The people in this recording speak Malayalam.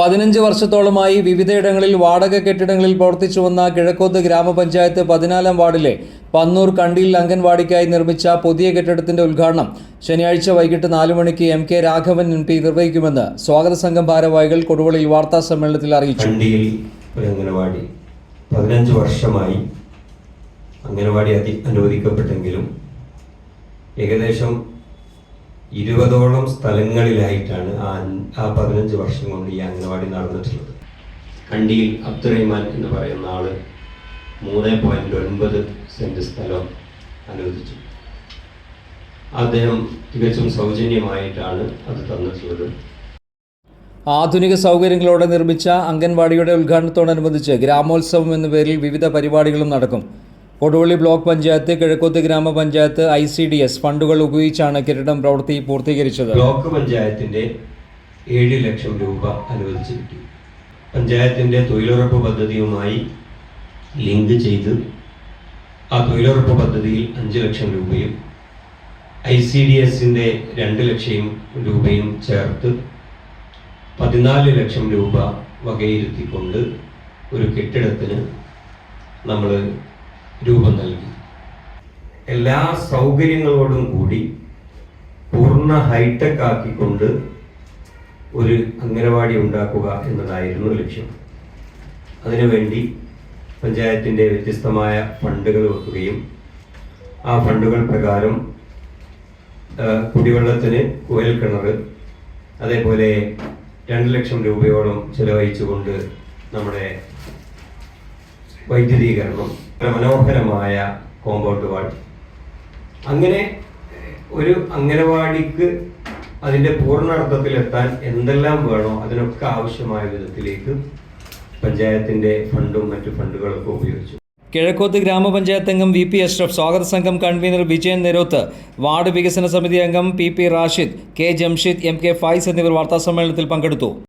പതിനഞ്ച് വർഷത്തോളമായി വിവിധയിടങ്ങളിൽ വാടക കെട്ടിടങ്ങളിൽ പ്രവർത്തിച്ചു വന്ന കിഴക്കോത്ത് ഗ്രാമപഞ്ചായത്ത് പതിനാലാം വാർഡിലെ പന്നൂർ കണ്ടിയിൽ അംഗൻവാടിക്കായി നിർമ്മിച്ച പുതിയ കെട്ടിടത്തിന്റെ ഉദ്ഘാടനം ശനിയാഴ്ച വൈകിട്ട് നാലു മണിക്ക് M K Raghavan M P നിർവഹിക്കുമെന്ന് സ്വാഗത സംഘം ഭാരവാഹികൾ കൊടുവളിയിൽ വാർത്താ സമ്മേളനത്തിൽ അറിയിച്ചു. അംഗനവാടി. പതിനഞ്ച് വർഷമായി അംഗനവാടി അനുവദിക്കപ്പെട്ടെങ്കിലും ഏകദേശം ഇരുപതോളം സ്ഥലങ്ങളിലായിട്ടാണ് ആ പതിനഞ്ച് വർഷം കൊണ്ട് ഈ അംഗനവാടി നടന്നിട്ടുള്ളത്. കണ്ടിയിൽ അബ്ദുറഹിമാൻ എന്ന് പറയുന്ന ആൾ മൂന്ന് പോയിന്റ് ഒൻപത് സെന്റ് സ്ഥലം അനുവദിച്ചു. അദ്ദേഹം തികച്ചും സൗജന്യമായിട്ടാണ് അത് തന്നിട്ടുള്ളത്. ആധുനിക സൗകര്യങ്ങളോടെ നിർമ്മിച്ച അംഗൻവാടിയുടെ ഉദ്ഘാടനത്തോടനുബന്ധിച്ച് ഗ്രാമോത്സവം എന്ന പേരിൽ വിവിധ പരിപാടികളും നടക്കും. കൊടുവള്ളി ബ്ലോക്ക് പഞ്ചായത്ത് കിഴക്കോത്ത് ഗ്രാമപഞ്ചായത്ത് ഐ സി ഡി എസ് ഫണ്ടുകൾ ഉപയോഗിച്ചാണ് കെട്ടിടം പ്രവൃത്തി പൂർത്തീകരിച്ചത്. ബ്ലോക്ക് പഞ്ചായത്തിന്റെ ഏഴ് ലക്ഷം രൂപ അനുവദിച്ചു കിട്ടി. പഞ്ചായത്തിന്റെ തൊഴിലുറപ്പ് പദ്ധതിയുമായി ലിങ്ക് ചെയ്ത് ആ തൊഴിലുറപ്പ് പദ്ധതിയിൽ അഞ്ച് ലക്ഷം രൂപയും ഐ സി ഡി എസിന്റെ രണ്ട് ലക്ഷം രൂപയും ചേർത്ത് പതിനാല് ലക്ഷം രൂപ വകയിരുത്തിക്കൊണ്ട് ഒരു കെട്ടിടത്തിന് നമ്മൾ രൂപം നൽകി. എല്ലാ സൗകര്യങ്ങളോടും കൂടി പൂർണ ഹൈടെക് ആക്കിക്കൊണ്ട് ഒരു അംഗനവാടി ഉണ്ടാക്കുക എന്നതായിരുന്നു ലക്ഷ്യം. അതിനുവേണ്ടി പഞ്ചായത്തിന്റെ വ്യത്യസ്തമായ ഫണ്ടുകൾ വെക്കുകയും ആ ഫണ്ടുകൾ പ്രകാരം കുടിവെള്ളത്തിന് കുഴൽ കിണർ അതേപോലെ രണ്ട് ലക്ഷം രൂപയോളം ചെലവഴിച്ചുകൊണ്ട് നമ്മുടെ വൈദ്യുതീകരണം ഇത്ര മനോഹരമായ കോമ്പൗണ്ട് വാൾ. അങ്ങനെ ഒരു അംഗനവാടിക്ക് അതിന്റെ പൂർണാർത്ഥത്തിലെത്താൻ എന്തെല്ലാം വേണോ അതിനൊക്കെ ആവശ്യമായ വിധത്തിലേക്ക് പഞ്ചായത്തിന്റെ ഫണ്ടും മറ്റു ഫണ്ടുകളൊക്കെ ഉപയോഗിച്ചു. കിഴക്കോത്ത് ഗ്രാമപഞ്ചായത്ത് അംഗം വി പി അഷ്റഫ് സ്വാഗത സംഘം കൺവീനർ വിജയൻ നെരോത്ത് വാർഡ് വികസന സമിതി അംഗം P P Rashid K Jamshid M K Faiz എന്നിവർ വാർത്താസമ്മേളനത്തിൽ പങ്കെടുത്തു.